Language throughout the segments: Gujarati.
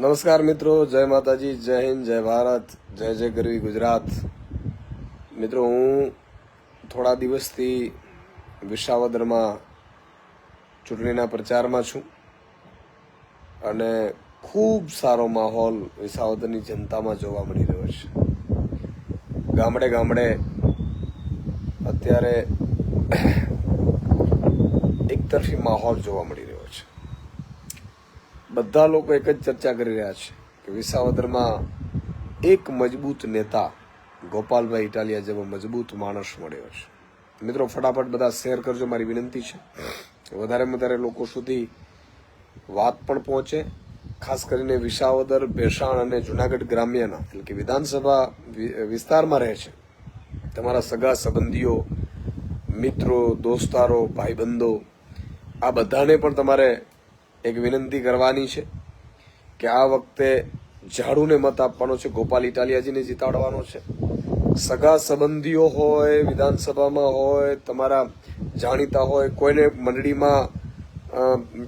નમસ્કાર મિત્રો, જય માતાજી, જય હિન્દ, જય ભારત, જય જય ગરવી ગુજરાત. મિત્રો, હું થોડા દિવસથી વિસાવદરમાં ચૂંટણીના પ્રચારમાં છું અને ખૂબ સારો માહોલ વિસાવદરની જનતામાં જોવા મળી રહ્યો છે. ગામડે ગામડે અત્યારે એકતરફી માહોલ જોવા મળી રહ્યો બધા લોકો એક જ ચર્ચા કરી રહ્યા છે કે વિસાવદરમાં એક મજબૂત નેતા ગોપાલભાઈ ઇટાલિયા જેવો મજબૂત માણસ મળ્યો છે. મિત્રો, ફટાફટ બધા શેર કરજો, મારી વિનંતી છે વધારે વધારે લોકો સુધી વાત પણ પહોંચે. ખાસ કરીને વિસાવદર, ભેસાણ અને જુનાગઢ ગ્રામ્યના, એટલે કે વિધાનસભા વિસ્તારમાં રહે છે. તમારા સગા સંબંધીઓ, મિત્રો, દોસ્તારો, ભાઈબંધો, આ બધાને પણ તમારે એક વિનંતી કરવાની છે કે આ વખતે ઝાડુને મત આપવાનો છે, ગોપાલ ઇટાલિયાજીને જીતાડવાનો છે. સગા સંબંધીઓ હોય, વિધાનસભામાં હોય, તમારા જાણીતા હોય, કોઈને મંડળીમાં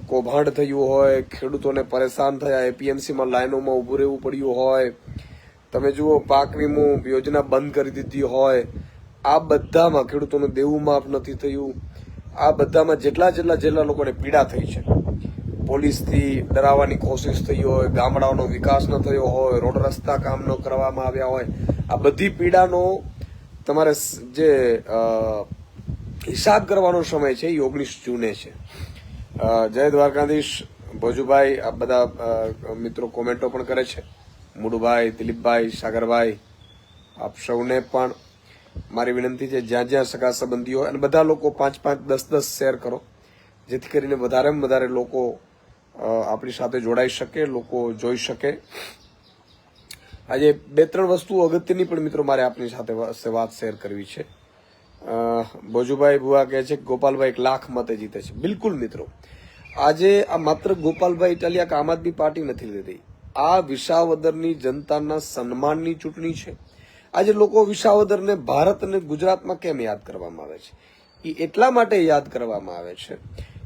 કૌભાંડ થયું હોય, ખેડૂતોને પરેશાન થયા, એપીએમસીમાં લાઇનોમાં ઊભું રહેવું પડ્યું હોય, તમે જુઓ, પાક વીમો યોજના બંધ કરી દીધી હોય, આ બધામાં ખેડૂતોનું દેવું માફ નથી થયું. આ બધામાં જેટલા જેટલા જેટલા લોકોને પીડા થઈ છે. પોલીસથી ડરાવવાની કોશિશ થઈ હોય ગામડાઓનો વિકાસ ન થયો હોય, રોડ રસ્તા કામ ન કરવામાં આવ્યા હોય, આ બધી પીડાનો તમારે જે હિસાબ કરવાનો સમય છે એ ઓગણીસ જૂને છે. જય દ્વારકાધીશ. ભોજુભાઈ આ બધા મિત્રો કોમેન્ટો પણ કરે છે. મુડુભાઈ, દિલીપભાઈ, સાગરભાઈ, આપ સૌને પણ મારી વિનંતી છે જ્યાં જ્યાં સગા સંબંધીઓ અને બધા લોકો પાંચ પાંચ દસ દસ શેર કરો, જેથી કરીને વધારેમાં વધારે લોકો આપણી સાથે જોડાઈ શકે, લોકો જોઈ શકે. આજે બે ત્રણ વસ્તુ અગત્યની પણ મિત્રો મારે આપની સાથે વાત શેર કરવી છે. બોજુભાઈ બુઆ કહે છે કે ગોપાલભાઈ એક લાખ મતે જીતે છે. બિલકુલ મિત્રો. આજે આ માત્ર ગોપાલભાઈ ઇટાલિયા આમ આદમી પાર્ટી નથી લીધી. આ વિસાવદરની જનતાના સન્માનની ચૂંટણી છે. આજે લોકો વિસાવદરને ભારત અને ગુજરાતમાં કેમ યાદ કરવામાં આવે છે? એ એટલા માટે યાદ કરવામાં આવે છે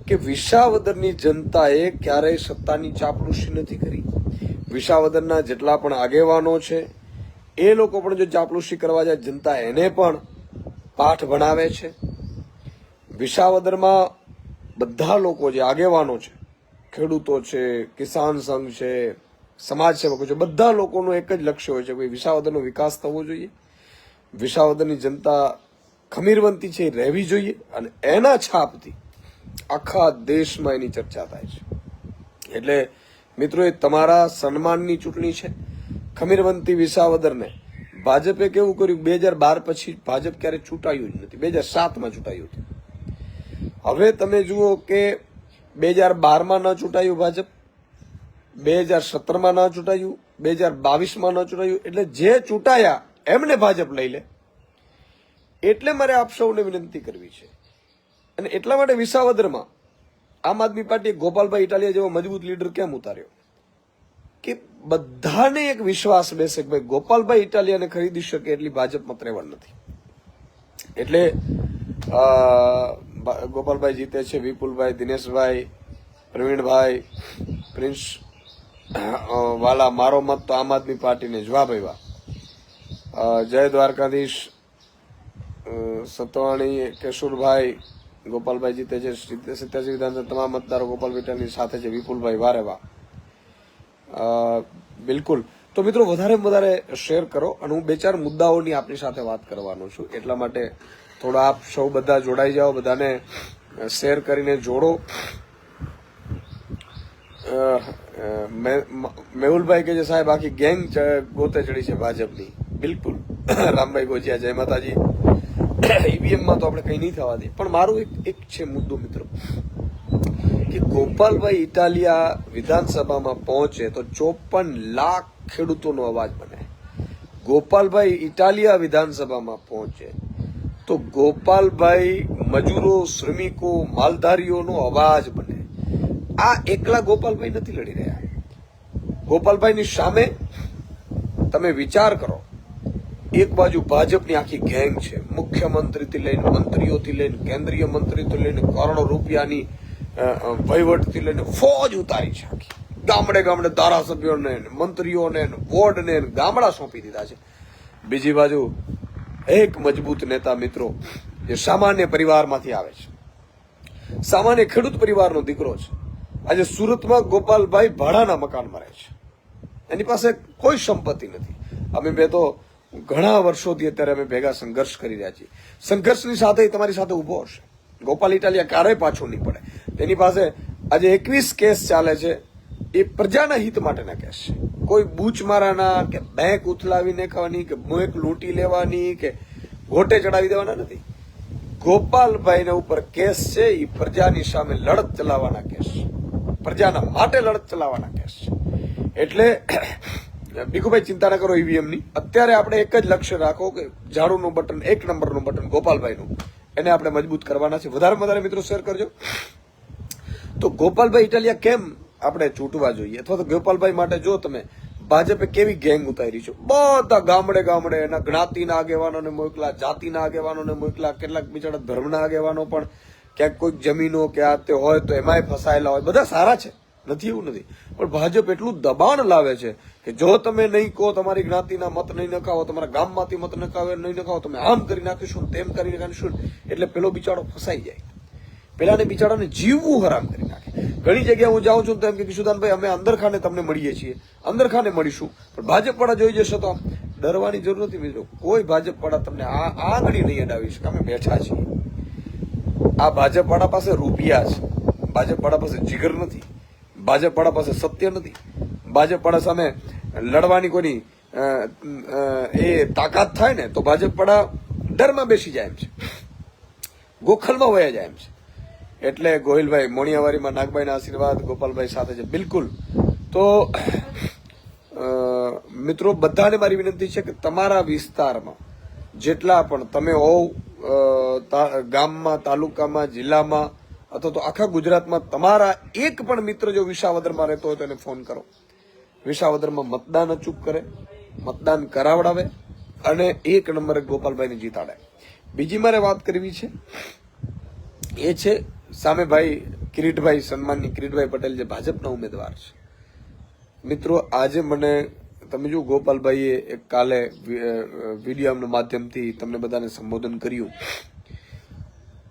કે વિસાવદરની જનતાએ ક્યારેય સત્તાની ચાપલુસી નથી કરી. વિસાવદરના જેટલા પણ આગેવાનો છે, એ લોકો પણ જો ચાપલુસી કરવા જાય, જનતા એને પણ પાઠ ભણાવે છે. વિસાવદરમાં બધા લોકો જે આગેવાનો છે, ખેડૂતો છે, કિસાન સંઘ છે સમાજ સેવકો છે, બધા લોકોનું એક જ લક્ષ્ય હોય છે કે વિસાવદરનો વિકાસ થવો જોઈએ. વિસાવદરની જનતા ખમીરવંતી છે એ રહેવી જોઈએ અને એના છાપથી આખા દેશમાં એની ચર્ચા થાય છે. એટલે મિત્રો, એ તમારા સન્માનની ચૂંટણી છે. ખમીરવંતી વિસાવદરને ભાજપે કેવું કર્યું? બે હજાર બાર પછી ભાજપ ક્યારે ચૂંટાયું જ નથી. બે હજાર સાતમાં ચૂંટાયું હતું. હવે તમે જુઓ કે બે હજાર બારમાં ન ચૂંટાયું ભાજપ, બે હજાર સત્તરમાં ન ચૂંટાયું, બે હજાર બાવીસમાં ન ચૂંટાયું. એટલે જે ચૂંટાયા એમને ભાજપ લઈ લે. એટલે મારે આપ સૌને વિનંતી કરવી છે. અને એટલા માટે વિસાવદરમાં આમ આદમી પાર્ટીએ ગોપાલભાઈ ઇટાલિયા જેવો મજબૂત લીડર કેમ ઉતાર્યો? કે બધાને એક વિશ્વાસ બેસે કે ભાઈ ગોપાલભાઈ ઇટાલિયાને ખરીદી શકે એટલી ભાજપમાં ત્રેવડ નથી. એટલે ગોપાલભાઈ જીતે છે, વિપુલભાઈ, દિનેશભાઈ, પ્રવીણભાઈ, પ્રિન્સ વાલા, મારો મત તો આમ આદમી પાર્ટીને જવાબ આવ્યા જય દ્વારકાધીશ સતવાણી, કેશુરભાઈ, ગોપાલભાઈ જીતે છે સિત્યાસી વિધાનસભા તમામ મતદારો ગોપાલ વિટાની સાથે છે, વિપુલભાઈ વારેવા બિલકુલ. તો મિત્રો વધારે વધારે શેર કરો અને હું બે ચાર મુદ્દાઓની આપની સાથે વાત કરવાનો છું. એટલા માટે થોડા આપ સૌ બધા જોડાઈ જાઓ, બધાને શેર કરીને જોડો. મેહુલભાઈ કે છે, સાહેબ, આખી ગેંગ ગોતે ચડી છે ભાજપની. બિલકુલ. રામભાઈ ગોજિયા, જય માતાજી. ઈવીએમમાં તો આપણે કંઈ નહીં થવા દે. પણ મારું એક એક છે મુદ્દો, મિત્રો. કે ગોપાલભાઈ ઇટાલિયા વિધાનસભામાં પહોંચે તો ચોપન લાખ ખેડૂતોનો અવાજ બને. ગોપાલભાઈ ઇટાલિયા વિધાનસભામાં પહોંચે તો ગોપાલભાઈ મજૂરો, શ્રમિકો, માલધારીઓનો અવાજ બને. આ એકલા ગોપાલભાઈ નથી લડી રહ્યા. ગોપાલભાઈની સામે તમે વિચાર કરો. એક બાજુ ભાજપની આખી ગેંગ છે. મુખ્યમંત્રીથી લઈને મંત્રીઓથી લઈને કેન્દ્રીય મંત્રીથી લઈને કરોડો રૂપિયાની વહીવટથી લઈને ફોજ ઉતારી છે આખી. ગામડે ગામડે ધારાસભ્યોને મંત્રીઓને વોર્ડને ગામડા સોંપી દીધા છે. બીજી બાજુ એક મજબૂત નેતા મિત્રો જે સામાન્ય પરિવારમાંથી આવે છે. સામાન્ય ખેડૂત પરિવારનો દીકરો છે. આજે સુરતમાં ગોપાલભાઈ ભાડાના મકાનમાં રહે છે. એની પાસે કોઈ સંપત્તિ નથી. અમે બે તો ઘણા વર્ષોથી અત્યારે અમે ભેગા સંઘર્ષ કરી રહ્યા છીએ. સંઘર્ષની સાથે તમારી સાથે ઊભો હશે. ગોપાલ ઇટાલિયા ક્યારેય પાછો નહીં પડે. તેની પાસે આજે એકવીસ કેસ ચાલે છે. એ પ્રજાના હિત માટેના કેસ છે. કોઈ બૂચ મારાના કે બેંક ઉથલાવીને ખાવાની કે બેંક લૂંટી લેવાની કે ગોટે ચડાવી દેવાના નથી. ગોપાલભાઈના ઉપર કેસ છે એ પ્રજાની સામે લડત ચલાવવાના કેસ પ્રજાના માટે લડત ચલાવવાના કેસ છે. એટલે ભીખુભાઈ, ચિંતા ના કરો ઈવીએમની. અત્યારે આપણે એક જ લક્ષ્ય રાખો કે ઝાડુનું બટન, એક નંબરનું બટન, ગોપાલભાઈનું. એને આપણે મજબૂત કરવાના છે. વધારે વધારે મિત્રો શેર કરજો. તો ગોપાલભાઈ ઇટાલિયા કેમ આપણે ચૂંટવા જોઈએ? અથવા તો ગોપાલભાઈ માટે જો તમે ભાજપે કેવી ગેંગ ઉતારી છે? બધા ગામડે ગામડે એના જ્ઞાતિના આગેવાનોને મોકલા જાતિના આગેવાનોને મોકલા કેટલાક બિચારા ધર્મના આગેવાનો પણ ક્યાંક કોઈક જમીનો કે આ તે હોય તો એમાંય ફસાયેલા હોય. બધા સારા છે. નથી એવું નથી. પણ ભાજપ એટલું દબાણ લાવે છે કે જો તમે નહીં કહો, તમારી જ્ઞાતિના મત નહીં નખાવો, તમારા ગામમાંથી મત નખાવે નહીં નખાવો, તમે આમ કરી નાખીશું તેમ કરી નાખીશું એટલે પેલો બિચારો ફસાઈ જાય. પેલાને બિચારાને જીવવું હરામ કરી નાખે. ઘણી જગ્યાએ હું જાઉં છું તો એમ કે કિશુદાનભાઈ, અમે અંદરખાને તમને મળીએ છીએ. અંદરખાને મળીશું. પણ ભાજપ વાળા જોઈ જશો તો ડરવાની જરૂર નથી. મિત્રો કોઈ ભાજપ વાળા તમને આ આંગળી નહીં અડાવી શકે. અમે બેઠા છીએ. આ ભાજપ વાળા પાસે રૂપિયા છે. ભાજપ વાળા પાસે જીગર નથી. ભાજપ વાળા પાસે સત્ય નથી. ભાજપ વાળા સામે લડવાની અ, એ તાકાત થાય ને તો ભાજપ પડા ડરમાં બેસી જાય એમ છે. ગોખલમાં વયા જાય એમ છે. એટલે ગોહિલભાઈ મોણિયાવારીમાં નાગભાઈના આશીર્વાદ ગોપાલભાઈ સાથે છે બિલકુલ. તો મિત્રો બધાને મારી વિનંતી છે કે તમારા વિસ્તારમાં જેટલા પણ તમે હોવ ગામમાં તાલુકામાં જિલ્લામાં અથવા તો આખા ગુજરાતમાં તમારા એક પણ મિત્ર જો વિસાવદરમાં રહેતો હોય તો એને ફોન કરો. વિસાવદરમાં મતદાન અચૂક કરે, મતદાન કરાવડાવે અને એક નંબરે ગોપાલભાઈને જીતાડે બીજી મારે વાત કરવી છે, એ છે સામે ભાઈ કિરીટભાઈ, સન્માનની કિરીટભાઈ પટેલ જે ભાજપના ઉમેદવાર છે. મિત્રો, આજે મને, તમે જો ગોપાલભાઈએ એક કાલે વિડીયોના માધ્યમથી તમને બધાને સંબોધન કર્યું,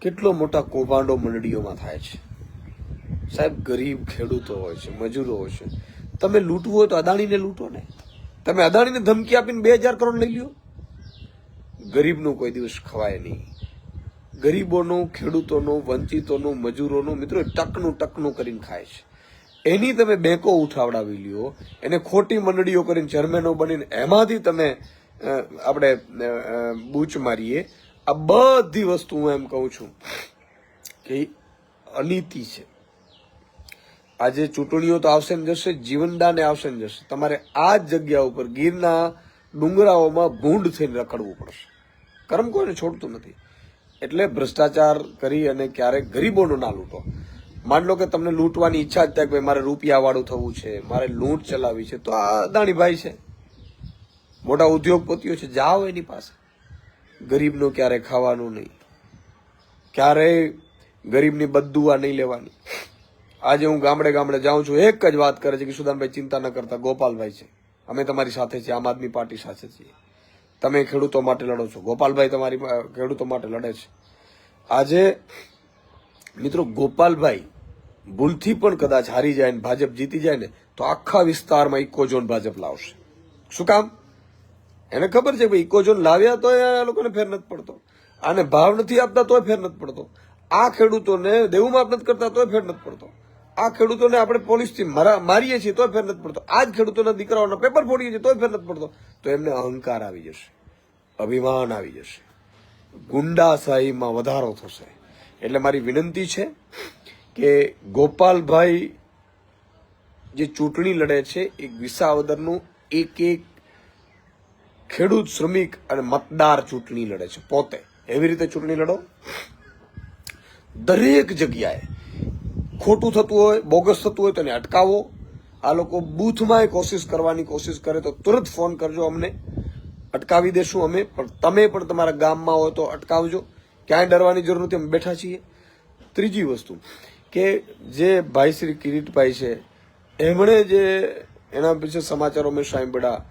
કેટલો મોટા કૌભાંડો મંડળીઓમાં થાય છે. સાહેબ, ગરીબ ખેડૂતો હોય છે, મજૂરો હોય છે. તમે લૂંટવું હોય તો અદાણીને લૂંટો ને. તમે અદાણીને ધમકી આપીને બે હજાર કરોડ લઈ લ્યો. ગરીબનું કોઈ દિવસ ખવાય નહીં. ગરીબોનું, ખેડૂતોનું, વંચિતોનું, મજૂરોનું, મિત્રો, ટકનું ટકનું કરીને ખાય છે. એની તમે બેંકો ઉઠાવડાવી લ્યો, એને ખોટી મંડળીઓ કરીને ચેરમેનો બનીને એમાંથી તમે આપણે બૂચ મારીએ. આ બધી વસ્તુ હું એમ કહું છું કે અનીતિ છે. આજે ચૂંટણીઓ તો આવશે ને જશે, જીવનદાને આવશે ને જશે. તમારે આ જ જગ્યા ઉપર ગીરના ડુંગરાઓમાં ભૂંડ થઈને રખડવું પડશે. કર્મ કોઈને છોડતું નથી. એટલે ભ્રષ્ટાચાર કરી અને ક્યારેક ગરીબોનો ના લૂંટો. માન લો કે તમને લૂંટવાની ઈચ્છા જ થાય કે મારે રૂપિયા વાળું થવું છે, મારે લૂંટ ચલાવવી છે, તો આ અદાણીભાઈ છે. મોટા ઉદ્યોગપતિઓ છે, જાઓ એની પાસે. ગરીબનું ક્યારે ખાવાનું નહીં. ક્યારેય ગરીબની બદુઆ નહીં લેવાની. આજે હું ગામડે ગામડે જાઉં છું, એક જ વાત કરે છે કે સુદાનભાઈ ચિંતા ન કરતા, ગોપાલભાઈ છે. અમે તમારી સાથે છીએ, આમ આદમી પાર્ટી સાથે છીએ. તમે ખેડૂતો માટે લડો છો. ગોપાલભાઈ તમારી ખેડૂતો માટે લડે છે. આજે, મિત્રો ગોપાલભાઈ ભૂલથી પણ કદાચ હારી જાય ને ભાજપ જીતી જાય ને, તો આખા વિસ્તારમાં ઇકો ઝોન ભાજપ લાવશે. શું કામ? એને ખબર છે ભાઈ ઇકો ઝોન લાવ્યા તો આ લોકોને ફેર નથી પડતો. આને ભાવ નથી આપતા તોય ફેર નથી પડતો. આ ખેડૂતોને દેવું માફ નથી કરતા તોય ફેર નથી પડતો. આ ખેડૂતોને આપણે પોલીસથી મારા મારીએ છીએ તોય ફેર નથી પડતો. આ જ ખેડૂતોના દીકરાઓના પેપર ફોડીએ છીએ તોય ફેર નથી પડતો. તો એમને અહંકાર આવી જશે. અભિમાન આવી જશે. ગુંડાશાહીમાં વધારો થશે. એટલે મારી વિનંતી છે કે ગોપાલભાઈ જે ચૂંટણી લડે છે એ વિસાવદરનું એક એક ખેડૂત શ્રમિક અને મતદાર ચૂંટણી લડે છે. પોતે. એવી રીતે ચૂંટણી લડો. દરેક જગ્યાએ ખોટું થતું હોય, બોગસ થતું હોય, તો એને અટકાવો. આ લોકો બૂથમાં કોશિશ કરવાની કોશિશ કરે તો તુરંત ફોન કરજો અમને. અટકાવી દેશું અમે, પણ તમે પણ તમારા ગામમાં હોય તો અટકાવજો. ક્યાંય ડરવાની જરૂર નથી, અમે બેઠા છીએ. ત્રીજી વસ્તુ, કે જે ભાઈ શ્રી કિરીટભાઈ છે, એમણે જે એના વિશે સમાચારો મેં સાંભળ્યા,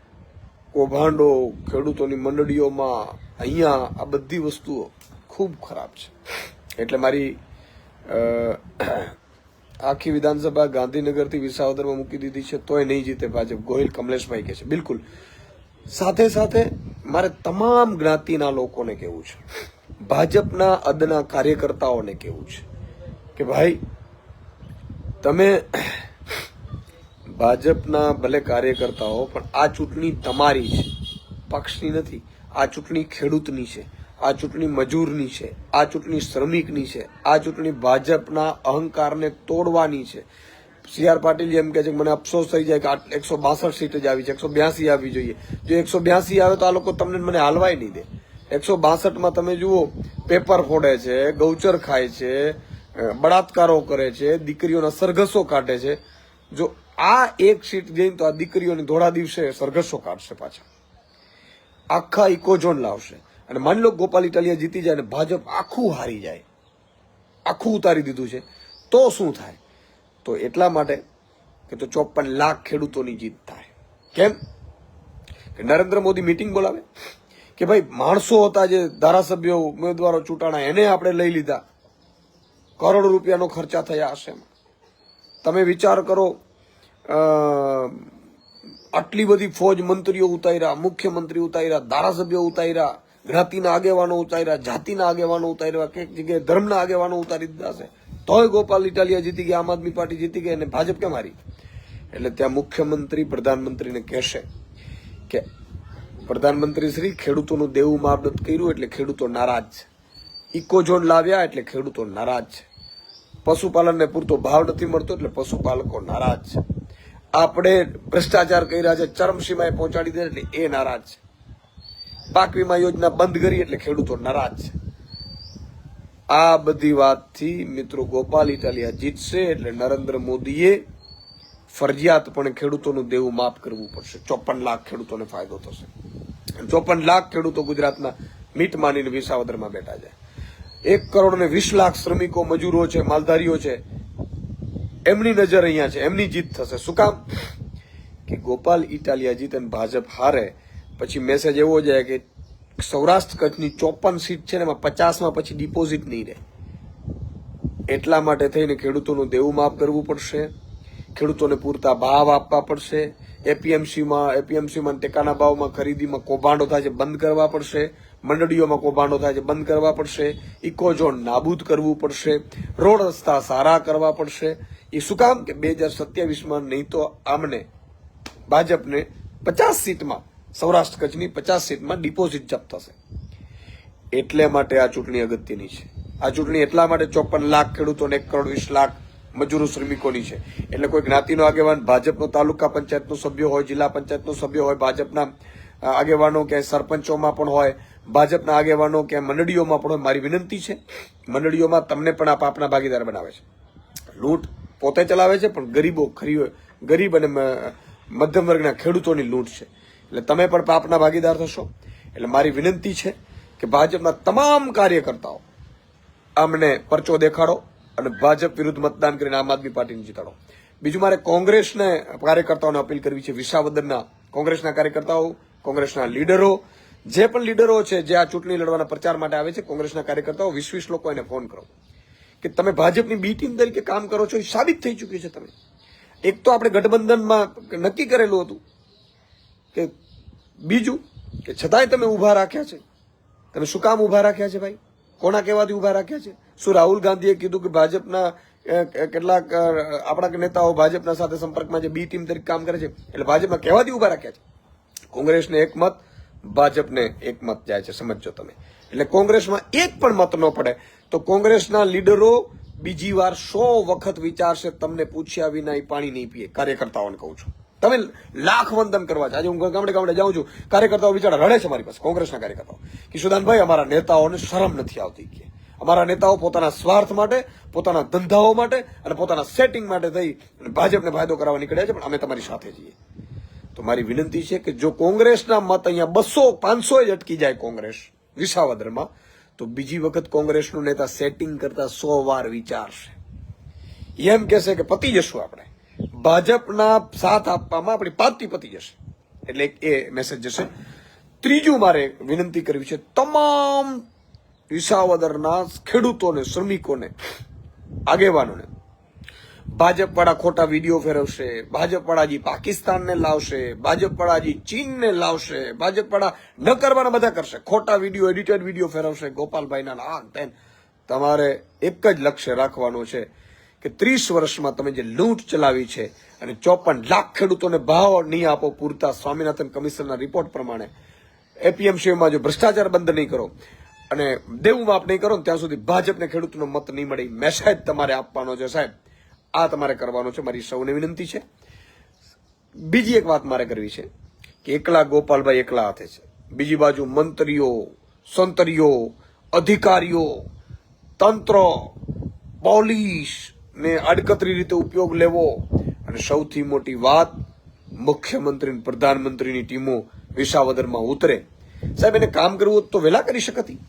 કૌભાંડો, ખેડૂતોની મંડળીઓમાં, અહીંયા આ બધી વસ્તુઓ ખૂબ ખરાબ છે. એટલે મારી આખી વિધાનસભા ગાંધીનગરથી વિસાવદરમાં મૂકી દીધી છે, તોય નહીં જીતે ભાજપ. ગોહિલ કમલેશભાઈ કહે છે. બિલકુલ. સાથે સાથે મારે તમામ જ્ઞાતિના લોકોને કહેવું છે. ભાજપના અદના કાર્યકર્તાઓને કહેવું છે કે ભાઈ, તમે ભાજપના ભલે કાર્યકર્તાઓ, પણ આ ચૂંટણી તમારી છે. પક્ષની નથી. આ ચૂંટણી ખેડૂતની છે. આ ચૂંટણી મજૂરની છે, આ ચૂંટણી શ્રમિકની છે, આ ચૂંટણી ભાજપના અહંકારને તોડવાની છે. સી આર પાટીલ એમ કે છે કે મને અફસોસ થઈ જાય કે એકસો બાસઠ સીટ જ આવી છે, એકસો બ્યાસી આવવી જોઈએ. જો એકસો બ્યાસી આવે તો આ લોકો તમને મને હાલવાય નહીં દે. એકસો બાસઠમાં તમે જુઓ, પેપર ફોડે છે, ગૌચર ખાય છે બળાત્કારો કરે છે, દીકરીઓના સરઘસો કાઢે છે. જો આ એક સીટ જઈને તો આ દીકરીઓને ધોળા દિવસે સરઘસો કાઢશે પાછા. આખા ઇકોઝોન લાવશે. અને માની લો ગોપાલ ઇટાલિયા જીતી જાય અને ભાજપ આખું હારી જાય. આખું ઉતારી દીધું છે. તો શું થાય? તો એટલા માટે કે તો ચોપન લાખ ખેડૂતોની જીત થાય. કેમ? કે નરેન્દ્ર મોદી મિટિંગ બોલાવે? કે ભાઈ, માણસો હતા જે ધારાસભ્યો, ઉમેદવારો ચૂંટાણા, એને આપણે લઈ લીધા. કરોડ રૂપિયાનો ખર્ચા થયા હશે તમે વિચાર કરો આટલી બધી ફોજ મંત્રીઓ ઉતાર્યા, મુખ્યમંત્રી ઉતાર્યા, ધારાસભ્યો ઉતાર્યા. જ્ઞાતિના આગેવાનો ઉતાર્યા, જાતિના આગેવાનો ઉતાર્યા કંઈક જગ્યાએ ધર્મના આગેવાનો ઉતારી દીધા છે. તોય ગોપાલ ઇટાલિયા જીતી ગયા, આમ આદમી પાર્ટી જીતી ગઈ અને ભાજપ કેમ હારી? એટલે ત્યાં મુખ્યમંત્રી, પ્રધાનમંત્રીને કહેશે કે પ્રધાનમંત્રી શ્રી ખેડૂતોનું દેવું માપ કર્યું એટલે ખેડૂતો નારાજ છે. ઇકોઝોન લાવ્યા એટલે ખેડૂતો નારાજ છે. પશુપાલનને પૂરતો ભાવ નથી મળતો એટલે પશુપાલકો નારાજ છે. આપણે ભ્રષ્ટાચાર કર્યા છે, ચરમસીમાએ પહોંચાડી દે એટલે એ નારાજ છે. પાક વીમા યોજના બંધ કરી એટલે ખેડૂતો નારાજ છે. આ બધી વાતથી મિત્રો ગોપાલ ઇટાલિયા જીતશે એટલે નરેન્દ્ર મોદીએ ફરજિયાતપણે ખેડૂતોનું દેવું માફ કરવું પડશે. ચોપન લાખ ખેડૂતોને ફાયદો થશે. ચોપન લાખ ખેડૂતો ગુજરાતના મીટ માનીને વિસાવદરમાં બેઠા છે. એક કરોડ ને વીસ લાખ શ્રમિકો, મજૂરો છે, માલધારીઓ છે. એમની નજર અહીંયા છે. એમની જીત થશે. શું કામ? કે ગોપાલ ઇટાલિયા જીત અને ભાજપ હારે પછી મેસેજ એવો જાય કે સૌરાષ્ટ્ર કચ્છની ચોપન સીટ છે ને એમાં પચાસમાં પછી ડિપોઝિટ નહીં રહે. એટલા માટે થઈને ખેડૂતોનું દેવું માફ કરવું પડશે. ખેડૂતોને પૂરતા ભાવ આપવા પડશે. એપીએમસીમાં એપીએમસીમાં ટેકાના ભાવમાં ખરીદીમાં કૌભાંડો થાય છે, બંધ કરવા પડશે. મંડળીઓમાં કૌભાંડો થાય છે, બંધ કરવા પડશે. ઇકોઝોન નાબૂદ કરવું પડશે. રોડ રસ્તા સારા કરવા પડશે. એ શું કામ કે બે હજાર સત્યાવીસમાં નહીં તો આમને ભાજપને પચાસ સીટમાં સૌરાષ્ટ્ર કચ્છની પચાસ સીટમાં ડિપોઝિટ જપ્ત થશે. એટલે માટે આ ચૂંટણી અગત્યની છે. આ ચૂંટણી એટલા માટે ચોપન લાખ ખેડૂતોને એક કરોડ વીસ લાખ મજૂરો શ્રમિકોની છે. એટલે કોઈ જ્ઞાતિનો આગેવાન, ભાજપનો તાલુકા પંચાયતનો સભ્ય હોય, જિલ્લા પંચાયતનો સભ્ય હોય, ભાજપના આગેવાનો કે સરપંચોમાં પણ હોય, ભાજપના આગેવાનો કે મંડળીઓમાં પણ હોય, મારી વિનંતી છે, મંડળીઓમાં તમને પણ આપ આપના ભાગીદાર બનાવે છે. લૂંટ પોતે ચલાવે છે, પણ ગરીબો ખરી ગરીબ અને મધ્યમ વર્ગના ખેડૂતોની લૂંટ છે. એટલે તમે પણ પાપના ભાગીદાર થશો. એટલે મારી વિનંતી છે કે ભાજપના તમામ કાર્યકર્તાઓ અમને પરચો દેખાડો અને ભાજપ વિરુદ્ધ મતદાન કરીને આમ આદમી પાર્ટીને જીતાડો. બીજું મારે કોંગ્રેસને કાર્યકર્તાઓને અપીલ કરવી છે વિસાવદનના કોંગ્રેસના કાર્યકર્તાઓ, કોંગ્રેસના લીડરો, જે પણ લીડરો છે, જે આ ચૂંટણી લડવાના પ્રચાર માટે આવે છે, કોંગ્રેસના કાર્યકર્તાઓ, વીસ વીસ લોકો એને ફોન કરો. કે તમે ભાજપની બી ટીમ તરીકે કામ કરો છો એ સાબિત થઈ ચૂક્યું છે તમે. એક તો આપણે ગઠબંધનમાં નક્કી કરેલું હતું કે બીજું કે છતાંય તમે ઊભા રાખ્યા છે. તમે શું કામ ઊભા રાખ્યા છે ભાઈ? કોના કહેવાથી ઊભા રાખ્યા છે? શું રાહુલ ગાંધીએ કીધું કે ભાજપના કેટલાક આપણા નેતાઓ ભાજપના સાથે સંપર્કમાં જે બી ટીમ તરીકે કામ કરે છે, એટલે ભાજપમાં કહેવાથી ઊભા રાખ્યા છે? કોંગ્રેસને એક મત, ભાજપને એક મત જાય છે. સમજો તમે. એટલે કોંગ્રેસમાં એક પણ મત ન પડે તો કોંગ્રેસના લીડરો બીજી વાર સો વખત વિચારશે, તમને પૂછ્યા વિના એ પાણી નહીં પીએ. કાર્યકર્તાઓને કહું છું. તમે લાખ વંદન કરવા છે આજે હું ગામડે ગામડે જાઉં છું. કાર્યકર્તાઓ બિચારા રડે છે મારી પાસે, કોંગ્રેસના કાર્યકર્તાઓ. કિશોદાનભાઈ, અમારા નેતાઓને શરમ નથી આવતી કે. અમારા નેતાઓ પોતાના સ્વાર્થ માટે, પોતાના ધંધાઓ માટે અને પોતાના સેટિંગ માટે થઈ અને ભાજપને ફાયદો કરાવવા નીકળ્યા છે, પણ અમે તમારી સાથે છીએ. તો મારી વિનંતી છે કે જો કોંગ્રેસના મત અહીંયા બસો, પાંચસો જ અટકી જાય કોંગ્રેસ, વિસાવદરમાં, તો બીજી વખત કોંગ્રેસનું નેતા સેટિંગ કરતા સો વાર વિચારશે. એમ કહેશે કે પતી જશું આપણે. ભાજપના સાથ આપવામાં આપણી પાર્ટી પતી જશે. એટલે એ મેસેજ જશે. ત્રીજું મારે વિનંતી કરવી છે, તમામ વિસાવદરના ખેડૂતોને, શ્રમિકોને, આગેવાનોને ભાજપ વાળા ખોટા વીડિયો ફેરવશે ભાજપ વાળા પાકિસ્તાનને લાવશે ભાજપ વાળા ચીનને લાવશે, ભાજપવાળા ન કરવાના બધા કરશે. ખોટા વીડિયો એડિટેડ વીડિયો ફેરવશે ગોપાલભાઈના આ તમારે એક જ લક્ષ્ય રાખવાનું છે કે ત્રીસ વર્ષમાં તમે જે લૂંટ ચલાવી છે અને ચોપન લાખ ખેડૂતોને ભાવ નહીં આપો પૂરતા સ્વામિનાથન કમિશનના રિપોર્ટ પ્રમાણે એપીએમસીમાં જો ભ્રષ્ટાચાર બંધ નહીં કરો અને દેવું માફ નહીં કરો ત્યાં સુધી ભાજપને ખેડૂતનો મત નહીં મળે મેસેજ તમારે આપવાનો છે સાહેબ. આ તમારે કરવાનો છે. મારી સૌને વિનંતી છે. બીજી એક વાત મારે કરવી છે કે એકલા ગોપાલભાઈ એકલા હાથે છે. બીજી બાજુ મંત્રીઓ, સંતરીઓ, અધિકારીઓ, તંત્ર, પોલીસ ને આડકતરી રીતે ઉપયોગ લેવો. અને સૌથી મોટી વાત, મુખ્યમંત્રી પ્રધાનમંત્રીની ટીમો વિસાવદરમાં ઉતરે. સાહેબ, એને કામ કરવું હોત તો વહેલા કરી શકતી.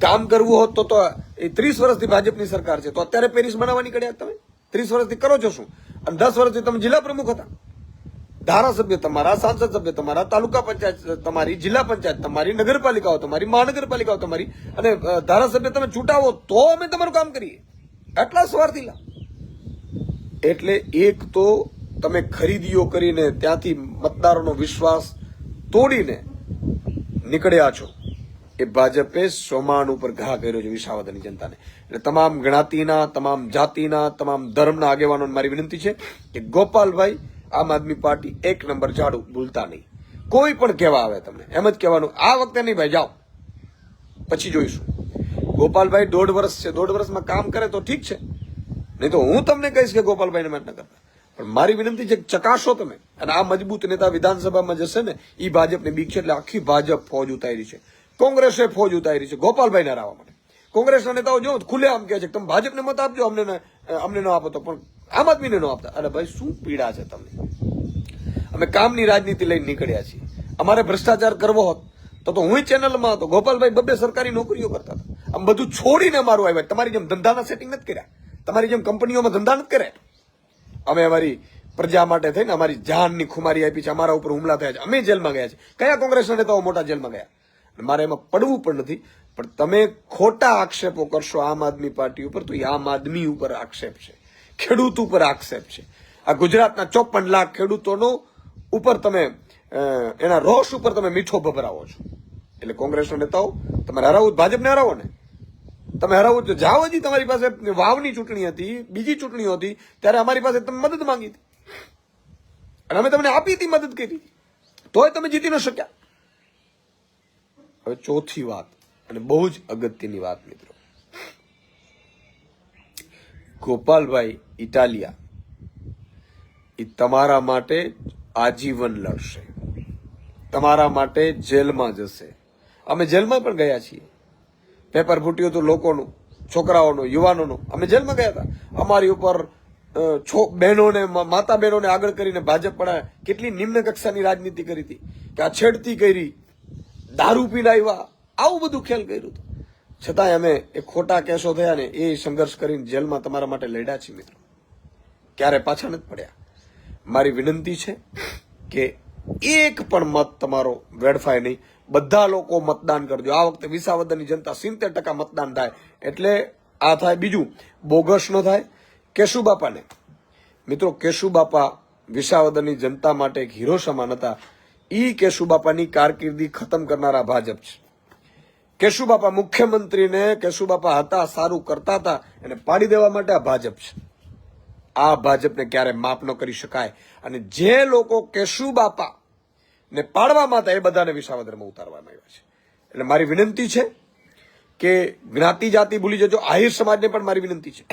કામ કરવું હોત તો તો એ ત્રીસ વર્ષથી ભાજપની સરકાર છે. તો અત્યારે પેરિસ બનાવવા નીકળ્યા તમે? ત્રીસ વર્ષથી કરો છો શું? અને દસ વર્ષથી તમે જિલ્લા પ્રમુખ હતા. ધારાસભ્ય તમારા, સાંસદ સભ્ય તમારા, તાલુકા પંચાયત તમારી જિલ્લા પંચાયત, તમારી નગરપાલિકાઓ, તમારી મહાનગરપાલિકાઓ, તમારી અને ધારાસભ્ય તમે ચૂંટાવો તો અમે તમારું કામ કરીએ. આટલા સ્વાર્થીલા એટલે એક તો તમે ખરીદીઓ કરીને ત્યાંથી મતદારોનો વિશ્વાસ તોડીને નીકળ્યા છો. એ ભાજપે સોમાન ઉપર ઘા કર્યો છે વિસાવદરની જનતાને. એટલે તમામ જ્ઞાતિના તમામ જાતિના, તમામ ધર્મના આગેવાનોને મારી વિનંતી છે કે ગોપાલભાઈ, આમ આદમી પાર્ટી એક નંબર ઝાડુ ભૂલતા નહીં. કોઈ પણ કહેવા આવે તમને. એમ જ કહેવાનું. આ વખતે નહીં ભાઈ, જાઓ. પછી જોઈશું. ગોપાલભાઈ દોઢ વર્ષ છે. દોઢ વર્ષમાં કામ કરે તો ઠીક છે. નહીં તો હું તમને કહીશ કે ગોપાલભાઈને માટે કરતા. પણ મારી વિનંતી છે ચકાસો તમે. અને આ મજબૂત નેતા વિધાનસભામાં જશે ને એ ભાજપની બીક છે એટલે આખી ભાજપ ફોજ ઉતારી છે. કોંગ્રેસે ફોજ ઉતારી છે. ગોપાલભાઈને હરાવવા માટે. કોંગ્રેસના નેતાઓ જો ખુલ્લે આમ કહે છે તમે ભાજપને મત આપજો, અમને અમને ન આપો તો પણ આમ આદમીને ન આપતા. અરે ભાઈ, શું પીડા છે તમને? અમે કામની રાજનીતિ લઈને નીકળ્યા છીએ. અમારે ભ્રષ્ટાચાર કરવો હોત તો તો હું ચેનલમાં હતો. ગોપાલભાઈ બબ્બે સરકારી નોકરીઓ કરતા હતા. આમ બધું છોડીને મારું આવ્યા. તમારી જેમ ધંધાના સેટિંગ નથી કર્યા. તમારી જેમ કંપનીઓમાં ધંધા નથી કર્યા. અમે અમારી પ્રજા માટે થઈને અમારી જાનની ખુમારી આપી છે. અમારા ઉપર હુમલા થયા છે. અમે જેલમાં ગયા છે કયા કોંગ્રેસના નેતાઓ મોટા જેલમાં ગયા. મારે એમાં પડવું પણ નથી. પણ તમે ખોટા આક્ષેપો કરશો આમ આદમી પાર્ટી ઉપર, તો એ આમ આદમી ઉપર આક્ષેપ છે. ખેડૂત ઉપર આક્ષેપ છે. આ ગુજરાતના ચોપન લાખ ખેડૂતોનો ઉપર તમે એના રોષ ઉપર તમે મીઠો ભભરાવો છો. એટલે કોંગ્રેસના નેતાઓ, તમારે હરાવવું ભાજપને હરાવો ને. તમે હરાવો તો જાઓ હજી, તમારી પાસે વાવની ચૂંટણી હતી, બીજી ચૂંટણીઓ હતી, ત્યારે અમારી પાસે તમે મદદ માંગી હતી. અને અમે તમને આપી હતી મદદ કરી. તોય તમે જીતી ન શક્યા. હવે ચોથી વાત, અને બહુ જ અગત્યની વાત મિત્રો. ગોપાલભાઈ ઇટાલિયા એ તમારા માટે આજીવન લડશે. તમારા માટે જેલમાં જશે. અમે જેલમાં પણ ગયા છીએ. પેપર ફૂટ્યું હતું લોકોનું, છોકરાઓનું, યુવાનોનું. અમે જેલમાં ગયા હતા. અમારી ઉપર બહેનોને માતા બહેનોને આગળ કરીને ભાજપ પણ કેટલી નિમ્ન કક્ષાની રાજનીતિ કરી હતી કે આ છેડતી કરી, દારૂ પીને આવ્યા. આવું બધું ખેલ કર્યું હતું. છતાંય અમે એ ખોટા કેસો થયા ને એ સંઘર્ષ કરીને જેલમાં તમારા માટે લડ્યા છીએ મિત્રો. ક્યારે પાછા નથી પડ્યા. મારી વિનંતી છે કે એક પણ મત તમારો વેડફાય નહીં. બધા લોકો મતદાન કરજો. આ વખતે વિસાવદરની જનતા સિત્તેર ટકા મતદાન થાય. એટલે આ થાય બીજું. બોગસ ન થાય. કેશુબાપાને. મિત્રો, કેશુબાપા વિસાવદરની જનતા માટે એક હીરો સમાન હતા. ઈ કેશુબાપાની કારકિર્દી ખતમ કરનારા ભાજપ છે. કેશુબાપા મુખ્યમંત્રીને કેશુબાપા હતા, સારું કરતા હતા, એને પાડી દેવા માટે આ ભાજપ છે. આ ભાજપને ક્યારે માફ ન કરી શકાય. અને જે લોકો કેશુબાપા ને પાડવામાં હતા એ બધાને વિસાવદરમાં ઉતારવામાં આવ્યા છે. એટલે મારી વિનંતી છે કે જ્ઞાતિ જાતિ ભૂલી જજો, આહિર સમાજને પણ મારી વિનંતી છે.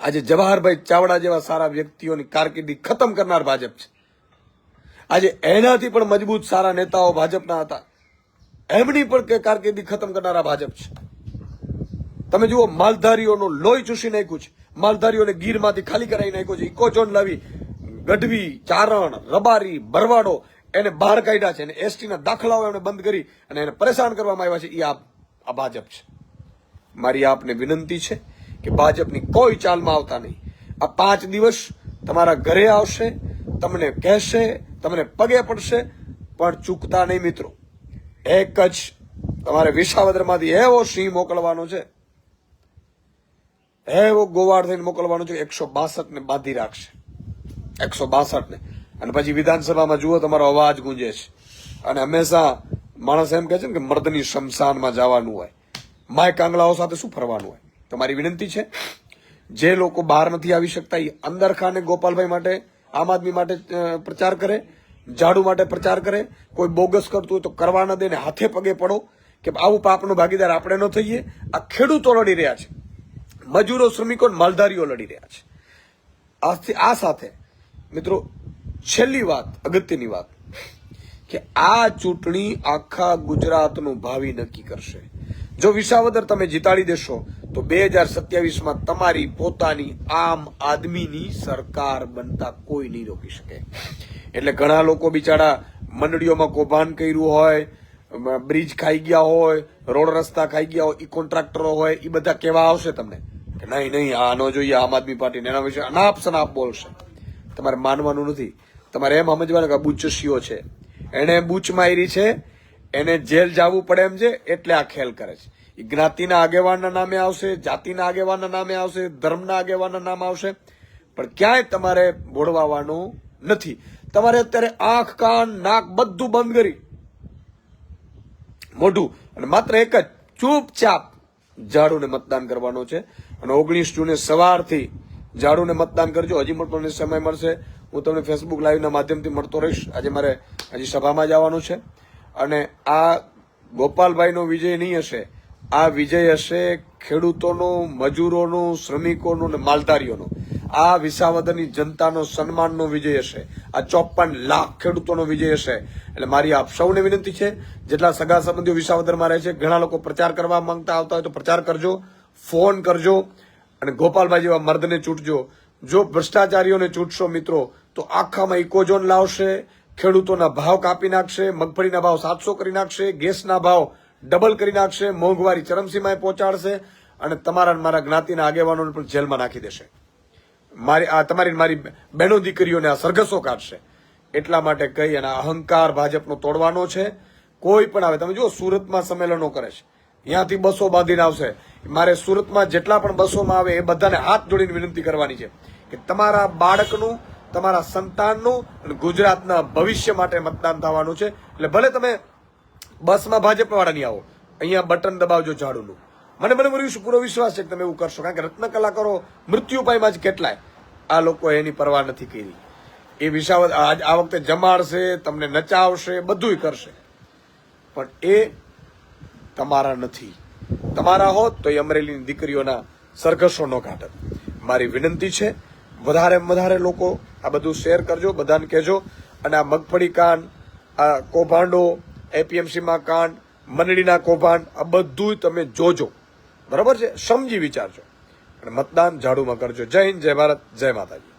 આજે જવાહરભાઈ ચાવડા જેવા સારા વ્યક્તિઓની કારકિર્દી ખતમ કરનાર ભાજપ છે. આજે એનાથી પણ મજબૂત સારા નેતાઓ ભાજપના હતા. એમની પણ કારકિર્દી ખતમ કરનારા ભાજપ છે. તમે જુઓ, માલધારીઓનો લોહી ચૂસી નાખ્યું છે. માલધારીઓને ગીરમાંથી ખાલી કરાવી નાખ્યો છે. ઇકોચોન લાવી ગઢવી, ચારણ, રબારી, ભરવાડો એને બહાર કાઢ્યા છે અને એસટીના દાખલાઓ એમણે બંધ કરી અને એને પરેશાન કરવામાં આવ્યા છે. એ આ ભાજપ છે. મારી આપને વિનંતી છે કે ભાજપની કોઈ ચાલમાં આવતા નહીં. આ પાંચ દિવસ તમારા ઘરે આવશે, તમને કહેશે, તમને પગે પડશે, પણ ચૂકતા નહીં મિત્રો. એક જ તમારે વિસાવદરમાંથી એવો સિંહ મોકલવાનો છે. એવો ગોવાળ થઈને મોકલવાનો છે એકસો બાસઠ ને બાંધી રાખશે. એકસો બાસઠ ને અને પછી વિધાનસભામાં જુઓ તમારો અવાજ ગુંજે છે. અને હંમેશા માણસ એમ કહે છે ને કે મર્દની શમશાનમાં જવાનું હોય. માય કાંગલાઓ સાથે શું ફરવાનું હોય? તમારી વિનંતી છે? જે લોકો બહાર નથી આવી શકતા એ અંદર ખાને ગોપાલભાઈ માટે, આમ આદમી માટે પ્રચાર કરે ઝાડુ માટે પ્રચાર કરે, કોઈ બોગસ કરતું હોય તો કરવા ન દે ને હાથે પગે પડો કે આવું પાપનો ભાગીદાર આપણે ન થઈએ. આ ખેડૂતો લડી રહ્યા છે. મજૂરો, શ્રમિકો માલધારીઓ લડી રહ્યા છે. આ સાથે, મિત્રો છેલ્લી વાત, અગત્યની વાત, કે આ ચૂંટણી આખા ગુજરાતનું ભાવિ નક્કી કરશે. જો વિસાવદર તમે જીતાડી દેશો, તો બે હજાર સત્યાવીસમાં તમારી પોતાની આમ આદમીની સરકાર બનતા કોઈ નહીં રોકી શકે. એટલે ઘણા લોકો બિચારા મંડળીઓમાં કૌભાંડ કર્યું હોય બ્રિજ ખાઈ ગયા હોય, રોડ રસ્તા ખાઈ ગયા હોય, ઈ કોન્ટ્રાક્ટરો હોય એ બધા કેવા આવશે તમને? કે નહીં નહીં, આ ન જોઈએ, આમ આદમી પાર્ટીને એના વિશે અનાપ શનાપ બોલશે. તમારે માનવાનું નથી. તમારે એમ સમજવાનું કે આ શિયો છે. એને બુચ મારી છે, એને જેલ જવું પડે એમ છે, એટલે આ ખેલ કરે છે. એ જ્ઞાતિના આગેવાનના નામે આવશે, જાતિના આગેવાનના નામે આવશે, ધર્મના આગેવાનના નામ આવશે. પણ ક્યાંય તમારે ભોળવાવાનું નથી. તમારે અત્યારે આંખ, કાન, નાક બધું બંધ કરી. મોઢું. અને માત્ર એક જ, ચૂપચાપ ઝાડુને મતદાન કરવાનો છે. અને ઓગણીસ જૂને સવારથી ઝાડુને મતદાન કરજો. હજી પણ તમને સમય મળશે. હું તમને ફેસબુક લાઈવના માધ્યમથી મળતો રહીશ. આજે મારે હજી સભામાં જવાનું છે. અને આ ગોપાલભાઈનો વિજય નહીં હશે. આ વિજય હશે ખેડૂતોનો, મજૂરોનો, શ્રમિકોનો અને માલધારીઓનો. આ વિસાવદરની જનતાનો સન્માનનો વિજય હશે. આ ચોપન લાખ ખેડૂતોનો વિજય હશે. એટલે મારી આપ સૌને વિનંતી છે, જેટલા સગા સંબંધીઓ વિસાવદરમાં રહે છે, ઘણા લોકો પ્રચાર કરવા માંગતા આવતા હોય તો પ્રચાર કરજો, ફોન કરજો અને ગોપાલભાઈ જેવા મર્દને ચૂંટજો. જો ભ્રષ્ટાચારીઓને ચૂંટશો મિત્રો તો આખામાં ઇકોઝોન લાવશે, ખેડૂતોના ભાવ કાપી નાખશે, મગફળીના ભાવ સાતસો કરી નાખશે, ગેસના ભાવ ડબલ કરી નાખશે, મોંઘવારી ચરમસીમાએ પહોંચાડશે અને તમારા મારા જ્ઞાતિના આગેવાનોને પણ જેલમાં નાખી દેશે. મારી આ તમારી મારી બહેનો દીકરીઓને આ સરઘસો કાઢશે. એટલા માટે કહી અને અહંકાર ભાજપનો તોડવાનો છે. કોઈ પણ આવે, તમે જુઓ, સુરતમાં સંમેલનો કરે છે. ત્યાંથી બસો બાંધીને આવશે. મારે સુરતમાં જેટલા પણ બસોમાં આવે એ બધાને હાથ જોડીને વિનંતી કરવાની છે કે તમારા બાળકનું તમારા સંતાનનું અને ગુજરાતના ભવિષ્ય માટે મતદાન થવાનું છે. એટલે ભલે તમે બસમાં ભાજપ વાળા નહીં આવો, અહીંયા બટન દબાવજો ઝાડુનું. મને મને પૂરો પૂરો વિશ્વાસ છે કે તમે એવું કરશો, કારણ કે રત્ન કલાકારો મૃત્યુ પાયમાં જ કેટલાય. આ લોકો એની પરવા નથી કરી. એ આજ આ વખતે જમાડશે, તમને નચાવશે, બધુંય કરશે. પણ એ તમારા નથી. તમારા હોત તો એ અમરેલીની દીકરીઓના સરઘસો ન કાઢત મારી વિનંતી છે વધારે વધારે લોકો આ બધું શેર કરજો, બધાને કહેજો. અને આ મગફળી કાંડ, આ કૌભાંડો, એપીએમસીમાં કાંડ, મંડળીના કૌભાંડ, આ બધું તમે જોજો. બરાબર છે? સમજી વિચારજો. અને મતદાન ઝાડુમાં કરજો. જય હિન્દ, જય ભારત, જય માતાજી.